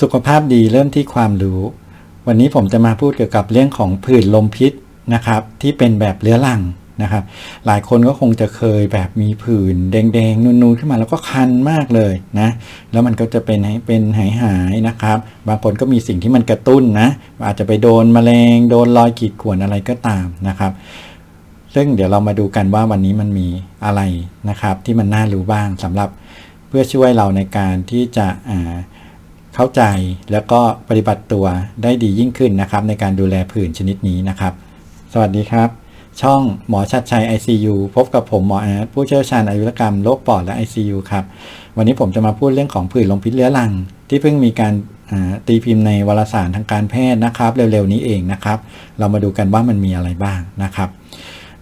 สุขภาพดีเริ่มที่ความรู้ วันนี้ผมจะมาพูดเกี่ยวกับเรื่องของผื่นลมพิษนะครับ ที่เป็นแบบเรื้อรังนะครับ หลายคนก็คงจะเคยแบบมีผื่นแดงๆนูนๆขึ้นมาแล้วก็คันมากเลยนะ แล้วมันก็จะเป็นให้เป็นหายหายๆนะครับ บางคนก็มีสิ่งที่มันกระตุ้นนะ อาจจะไปโดนแมลงโดนรอยขีดข่วนอะไรก็ตามนะครับซึ่งเดี๋ยวเรามาดูกันว่าวันนี้มันมีอะไรนะครับ ที่มันน่ารู้บ้างสำหรับเพื่อช่วยเราในการที่จะอ่า เข้าใจแล้วก็ปฏิบัติตัวได้ดียิ่งขึ้นนะครับในการดูแลผื่นชนิดนี้นะครับ สวัสดีครับ ช่องหมอชัดชัย ICU พบกับผมหมอแอดผู้เชี่ยวชาญอายุรกรรมโรคปอดและ ICU ครับ วันนี้ผมจะมาพูดเรื่องของผื่นลมพิษเรื้อรัง ที่เพิ่งมีการตีพิมพ์ในวารสารทางการแพทย์นะครับ เร็วๆนี้เองนะครับ เรามาดูกันว่ามันมีอะไรบ้างนะครับ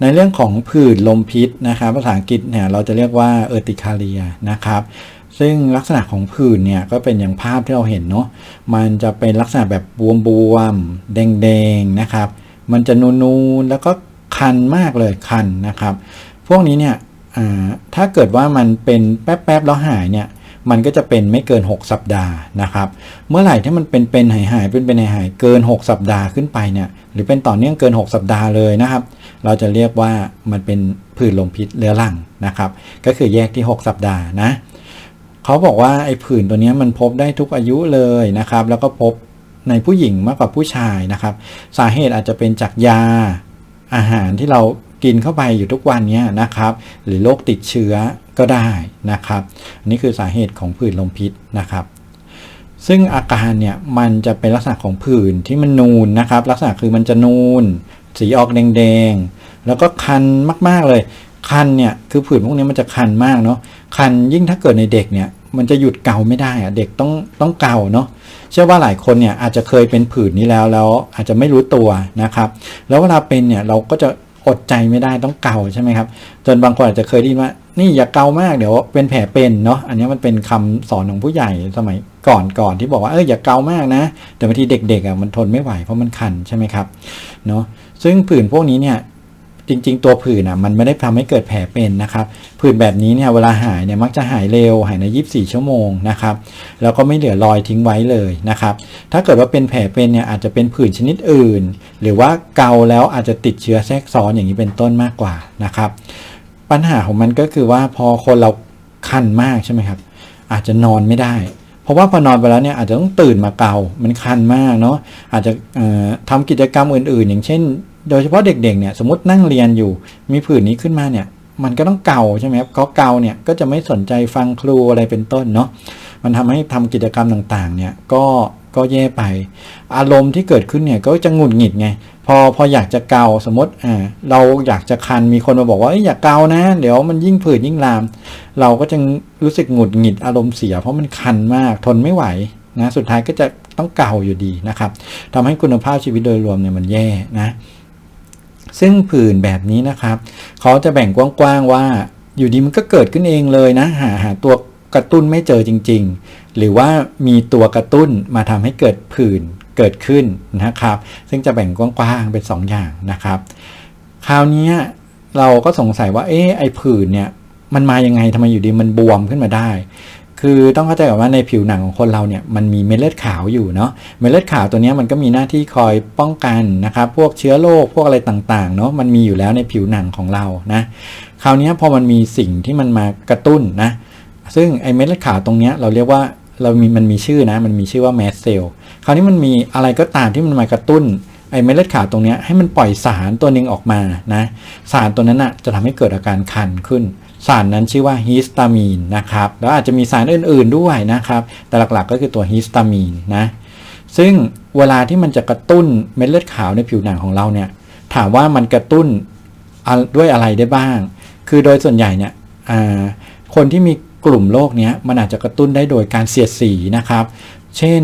ในเรื่องของผื่นลมพิษนะครับภาษาอังกฤษเนี่ยเราจะเรียกว่าเออร์ติคาเรียนะครับซึ่งลักษณะของผื่นเนี่ยก็เป็นอย่างภาพที่เราเห็นเนาะมันจะเป็นลักษณะแบบบวมๆแดงๆนะครับมันจะนูนๆแล้วก็คันมากเลยคันนะครับ พวกนี้เนี่ยถ้าเกิดว่ามันเป็นแป๊บๆแล้วหายเนี่ยมันก็จะเป็นไม่เกิน 6 สัปดาห์นะครับ เมื่อไหร่ที่มันเป็นเป็นหายหายๆเป็นเป็นหายหายๆเกิน 6 สัปดาห์ขึ้นไปเนี่ยหรือเป็นต่อเนื่องเกิน 6 สัปดาห์เลยนะครับ เราจะเรียกว่ามันเป็นผื่นลมพิษเรื้อรังนะครับ ก็คือแยกที่ 6 สัปดาห์นะเขาบอกว่าไอ้ผื่นตัวนี้มันพบได้ทุกอายุเลยนะครับ แล้วก็พบในผู้หญิงมากกว่าผู้ชายนะครับ สาเหตุอาจจะเป็นจากยาอาหารที่เรากินเข้าไปอยู่ทุกวันนี้นะครับ หรือโรคติดเชื้อก็ได้นะครับอันนี้คือสาเหตุของผื่นลมพิษนะครับ ซึ่งอาการเนี่ยมันจะเป็นลักษณะของผื่นที่มันนูนนะครับ ลักษณะคือมันจะนูน สีออกแดงๆ แล้วก็คันมากๆเลย คันเนี่ยคือผื่นพวกนี้มันจะคันมากเนาะ คันยิ่งถ้าเกิดในเด็กเนี่ยมันจะหยุดเกาไม่ได้อะเด็กต้องต้องเกาเนาะเชื่อว่าหลายคนเนี่ยอาจจะเคยเป็นผื่นนี้แล้วแล้วอาจจะไม่รู้ตัวนะครับ แล้วเวลาเป็นเนี่ยเราก็จะอดใจไม่ได้ต้องเกาใช่ไหมครับ จนบางคนอาจจะเคยได้ยินว่า นี่อย่าเกามากเดี๋ยวเป็นแผลเป็นเนาะอันนี้มันเป็นคำสอนของผู้ใหญ่สมัยก่อนก่อนที่บอกว่าเอออย่าเกามากนะแต่บางทีเด็กๆอะมันทนไม่ไหวเพราะมันคันใช่ไหมครับเนาะ ซึ่งผื่นพวกนี้เนี่ยจริง ๆ ตัวผื่นอะมันไม่ได้ทำให้เกิดแผลเป็นนะครับ ผื่นแบบนี้เนี่ยเวลาหายเนี่ยมักจะหายเร็วหายใน 24 ชั่วโมงนะครับแล้วก็ไม่เหลือรอยทิ้งไว้เลยนะครับ ถ้าเกิดว่าเป็นแผลเป็นเนี่ยอาจจะเป็นผื่นชนิดอื่น หรือว่าเกาแล้วอาจจะติดเชื้อแทรกซ้อนอย่างนี้เป็นต้นมากกว่านะครับ ปัญหาของมันก็คือว่าพอคนเราคันมากใช่ไหมครับ อาจจะนอนไม่ได้ ราะว่าพอนอนไปแล้วเนี่ยอาจจะต้องตื่นมาเกามันคันมากเนาะอาจจะเอ่อทำกิจกรรมอื่นๆ อย่างเช่น โดยเฉพาะเด็กๆเนี่ยสมมตินั่งเรียนอยู่มีผื่นนี้ขึ้นมาเนี่ยมันก็ต้องเกาใช่ไหมครับก็เกาเนี่ยก็จะไม่สนใจฟังครูอะไรเป็นต้นเนาะมันทำให้ทำกิจกรรมต่างๆเนี่ยก็ ก็แย่ไป อารมณ์ที่เกิดขึ้นเนี่ยก็จะหงุดหงิดไงพอพออยากจะเกาสมมติอ่าเราอยากจะคันมีคนมาบอกว่าอ้ยอย่าเกานะ เดี๋ยวมันยิ่งผื่นยิ่งลาม เราก็จะรู้สึกหงุดหงิดอารมณ์เสีย เพราะมันคันมากทนไม่ไหวนะสุดท้ายก็จะต้องเกาอยู่ดีนะครับทำให้คุณภาพชีวิตโดยรวมเนี่ยมันแย่นะซึ่งผื่นแบบนี้นะครับเขาจะแบ่งกว้างๆว่าอยู่ดีมันก็เกิดขึ้นเองเลยนะ หาหาตัว กระตุ้นไม่เจอจริง ๆ หรือว่ามีตัวกระตุ้นมาทำให้เกิดผื่นเกิดขึ้นนะครับ ซึ่งจะแบ่งกว้างๆเป็น 2ออย่างนะครับ คราวนี้เราก็สงสัยว่าเอ๊ะไอ้ผื่นเนี่ยมันมายังไงทำไมอยู่ดีมันบวมขึ้นมาได้ คือต้องเข้าใจก่อนว่าในผิวหนังของคนเราเนี่ยมันมีเม็ดเลือดขาวอยู่เนาะ เม็ดเลือดขาวตัวนี้มันก็มีหน้าที่คอยป้องกันนะครับ พวกเชื้อโรคพวกอะไรต่างๆเนาะมันมีอยู่แล้วในผิวหนังของเรานะ คราวนี้พอมันมีสิ่งที่มันมากระตุ้นนะ ซึ่งไอเม็ดเลือดขาวตรงเนี้ยเราเรียกว่าเรามีมันมีชื่อนะ มันมีชื่อว่าแมสเซลคราวนี้มันมีอะไรก็ตามที่มันมากระตุ้นไอเม็ดเลือดขาวตรงเนี้ยให้มันปล่อยสารตัวหนึ่งออกมานะสารตัวนั้นอะจะทำให้เกิดอาการคันขึ้น สารนั้นชื่อว่าฮิสตามีนนะครับแล้วอาจจะมีสารอื่นๆด้วยนะครับ แต่หลักๆก็คือตัวฮิสตามีนนะซึ่งเวลาที่มันจะกระตุ้นเม็ดเลือดขาวในผิวหนังของเราเนี่ยถามว่ามันกระตุ้นด้วยอะไรได้บ้าง คือโดยส่วนใหญ่เนี่ยคนที่มี กลุ่มโรคเนี้ยมันอาจจะกระตุ้นได้โดยการเสียดสีนะครับ เช่น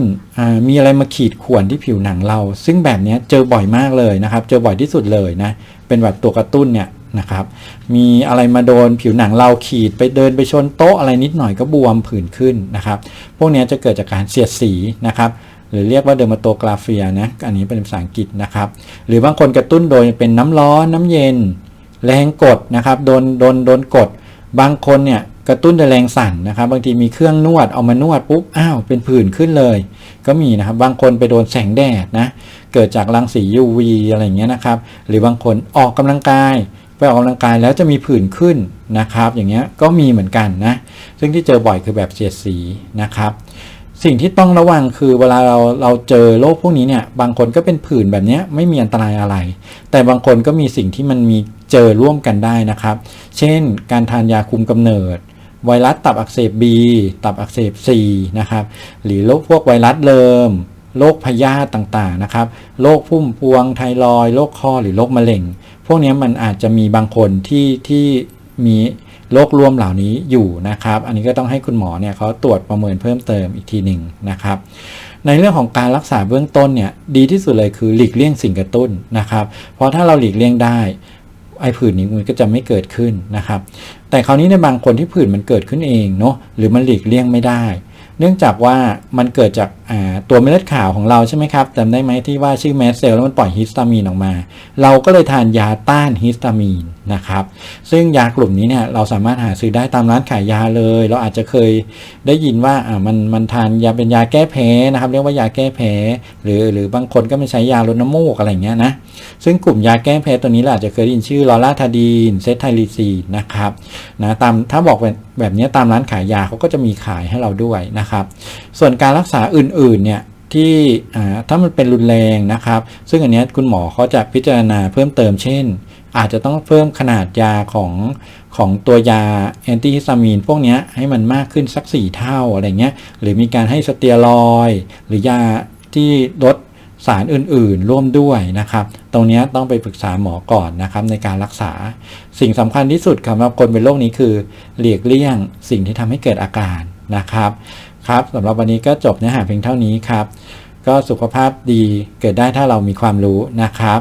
มีอะไรมาขีดข่วนที่ผิวหนังเรา ซึ่งแบบนี้เจอบ่อยมากเลยนะครับ เจอบ่อยที่สุดเลยนะ เป็นแบบตัวกระตุ้นเนี่ยนะครับ มีอะไรมาโดนผิวหนังเราขีดไปเดินไปชนโต๊ะอะไรนิดหน่อยก็บวมผื่นขึ้นนะครับ พวกนี้จะเกิดจากการเสียดสีนะครับหรือเรียกว่าเดอร์มาโตกราเฟียนะ อันนี้เป็นภาษาอังกฤษนะครับ หรือบางคนกระตุ้นโดยเป็นน้ำร้อนน้ำเย็น แรงกดนะครับ โดน โดน โดนกด บางคนเนี่ย กระตุ้นด้วยแรงสั่นนะครับ บางทีมีเครื่องนวดเอามานวดปุ๊บอ้าวเป็นผื่นขึ้นเลย ก็มีนะครับบางคนไปโดนแสงแดดนะเกิดจากรังสี UV อะไรเงี้ยนะครับ หรือบางคนออกกำลังกายไปออกกำลังกายแล้วจะมีผื่นขึ้นนะครับ อย่างเงี้ยก็มีเหมือนกันนะซึ่งที่เจอบ่อยคือแบบเสียดสีนะครับ สิ่งที่ต้องระวังคือเวลาเราเราเจอโรคพวกนี้เนี่ยบางคนก็เป็นผื่นแบบเนี้ยไม่มีอันตรายอะไร แต่บางคนก็มีสิ่งที่มันมีเจอร่วมกันได้นะครับ เช่น การทานยาคุมกำเนิด ไวรัสตับอักเสบ B ตับอักเสบ C นะครับหรือโรคพวกไวรัสเริมโรคพยาธิต่างๆนะครับโรคพุ่มพวงไทรอยโรคคอหรือโรคมะเร็ง พวกนี้มันอาจจะมีบางคนที่ที่มีโรครวมเหล่านี้อยู่นะครับ อันนี้ก็ต้องให้คุณหมอเนี่ยเขาตรวจประเมินเพิ่มเติมอีกทีหนึ่งนะครับ ในเรื่องของการรักษาเบื้องต้นเนี่ยดีที่สุดเลยคือหลีกเลี่ยงสิ่งกระตุ้นนะครับ เพราะถ้าเราหลีกเลี่ยงได้ ไอ้ผื่นนี้มันก็จะไม่เกิดขึ้นนะครับ แต่คราวนี้ในบางคนที่ผื่นมันเกิดขึ้นเองเนาะหรือมันหลีกเลี่ยงไม่ได้ เนื่องจากว่ามันเกิดจากตัวเม็ดเลือดขาวของเราใช่ไหมครับจำได้ไหมที่ว่าชื่อแมสเซลแล้วมันปล่อยฮิสตามีนออกมา เราก็เลยทานยาต้านฮิสตามีนนะครับ ซึ่งยากลุ่มนี้เนี่ยเราสามารถหาซื้อได้ตามร้านขายยาเลย เราอาจจะเคยได้ยินว่าอ่ามันมันทานยาเป็นยาแก้แพ้นะครับ เรียกว่ายาแก้แพ้หรือหรือบางคนก็ไม่ใช้ยาลดน้ำมูกอะไรเงี้ยนะซึ่งกลุ่มยาแก้แพ้ตัวนี้เราอาจจะเคยได้ยินชื่อลอราทาดีนเซตไทลิซีนนะครับนะตามถ้าบอกแบบแบบนี้ตามร้านขายยาเขาก็จะมีขายให้เราด้วยนะครับ ส่วนการรักษาอื่นๆเนี่ยที่ถ้ามันเป็นรุนแรงนะครับ ซึ่งอันนี้คุณหมอเขาจะพิจารณาเพิ่มเติมเช่น อาจจะต้องเพิ่มขนาดยาของของตัวยาแอนติฮิสตามีนพวกนี้ให้มันมากขึ้นสัก 4 เท่าอะไรเงี้ยหรือมีการให้สเตียรอยหรือยาที่ลดสารอื่นๆ ร่วมด้วยนะครับ ตรงนี้ต้องไปปรึกษาหมอก่อนนะครับในการรักษา สิ่งสำคัญที่สุดสำหรับคนเป็นโรคนี้คือหลีกเลี่ยงสิ่งที่ทำให้เกิดอาการนะครับครับสำหรับวันนี้ก็จบเนื้อหาเพียงเท่านี้ครับ ก็สุขภาพดีเกิดได้ถ้าเรามีความรู้นะครับ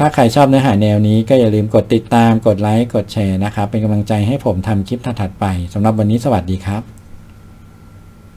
ถ้าใครชอบเนื้อหาแนวนี้ก็อย่าลืมกดติดตาม กดไลค์ กดแชร์นะครับ เป็นกำลังใจให้ผมทำคลิปถัดๆไปสำหรับวันนี้สวัสดีครับ